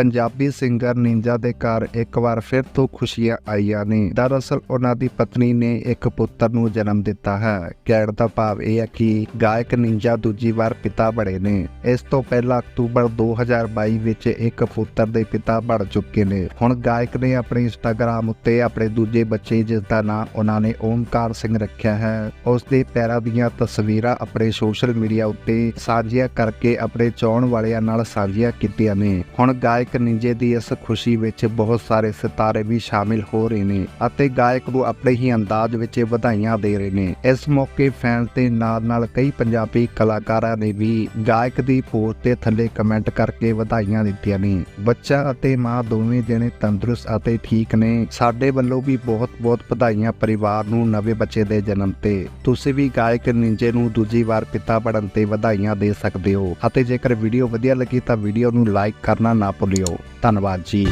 Punjabi singer Ninja ਦੇ ਘਰ ਇੱਕ ਵਾਰ ਫਿਰ ਤੋਂ ਖੁਸ਼ੀਆਂ ਆਈਆਂ ਨੇ। ਦਰਅਸਲ ਉਹਨਾਂ ਦੀ ਪਤਨੀ ਨੇ ਇੱਕ ਪੁੱਤਰ ਨੂੰ ਜਨਮ ਦਿੱਤਾ ਹੈ। ਕਹਿਣ ਦਾ ਭਾਵ ਇਹ ਹੈ ਕਿ ਗਾਇਕ ਨਿੰਜਾ ਦੂਜੀ ਵਾਰ ਪਿਤਾ ਬਣੇ ਨੇ। ਇਸ ਤੋਂ ਪਹਿਲਾਂ ਅਕਤੂਬਰ 2022 ਵਿੱਚ ਇੱਕ ਪੁੱਤਰ ਦੇ ਪਿਤਾ ਬਣ ਚੁੱਕੇ ਨੇ। ਹੁਣ ਗਾਇਕ ਨੇ ਆਪਣੇ ਇੰਸਟਾਗ੍ਰam ਉੱਤੇ ਆਪਣੇ ਦੂਜੇ ਬੱਚੇ, ਜਿਸ ਦਾ ਨਾਂ ਉਹਨਾਂ ਨੇ ਓਮਕਾਰ ਸਿੰਘ ਰੱਖਿਆ ਹੈ, ਉਸ ਦੇ ਪੈਰਾਂ ਦੀਆਂ ਤਸਵੀਰਾਂ ਆਪਣੇ ਸੋਸ਼ਲ ਮੀਡੀਆ ਉੱਤੇ ਸਾਂਝੀਆਂ ਕਰਕੇ ਆਪਣੇ ਚਾਹਣ ਵਾਲਿਆਂ ਨਾਲ ਸਾਂਝੀਆਂ ਕੀਤੀਆਂ ਨੇ। ਹੁਣ ਗਾਇਕ ਨਿੰਜੇ ਦੀ ਇਸ ਖੁਸ਼ੀ ਵਿੱਚ ਬਹੁਤ ਸਾਰੇ ਸਿਤਾਰੇ ਵੀ ਸ਼ਾਮਿਲ ਹੋ ਰਹੇ ਨੇ ਅਤੇ ਗਾਇਕ ਨੂੰ ਆਪਣੇ ਹੀ ਅੰਦਾਜ਼ ਵਿੱਚ ਵਧਾਈਆਂ ਦੇ ਰਹੇ ਨੇ। ਇਸ ਮੌਕੇ ਫੈਨ ਤੇ ਨਾਲ ਨਾਲ ਕਈ ਪੰਜਾਬੀ ਕਲਾਕਾਰਾਂ ਨੇ ਵੀ ਗਾਇਕ ਦੀ ਪੋਸਟ ਤੇ ਥੱਲੇ ਕਮੈਂਟ ਕਰਕੇ ਵਧਾਈਆਂ ਦਿੱਤੀਆਂ ਨੇ। ਬੱਚਾ ਅਤੇ ਮਾਂ ਦੋਵੇਂ ਜਣੇ ਤੰਦਰੁਸਤ ਅਤੇ ਠੀਕ ਨੇ। ਸਾਡੇ ਵੱਲੋਂ ਵੀ ਬਹੁਤ-ਬਹੁਤ ਵਧਾਈਆਂ ਪਰਿਵਾਰ ਨੂੰ ਨਵੇਂ ਬੱਚੇ ਦੇ ਜਨਮ ਤੇ। ਤੁਸੀਂ ਵੀ ਗਾਇਕ ਨਿੰਜੇ ਨੂੰ ਦੂਜੀ ਵਾਰ ਪਿਤਾ ਬਣਨ ਤੇ ਵਧਾਈਆਂ ਦੇ ਸਕਦੇ ਹੋ। ਅਤੇ ਜੇਕਰ ਵੀਡੀਓ ਵਧੀਆ ਲੱਗੀ ਤਾਂ ਵੀਡੀਓ ਨੂੰ ਲਾਈਕ ਕਰਨਾ ਨਾ ਭੁੱਲਿਓ। ਧੰਨਵਾਦ ਜੀ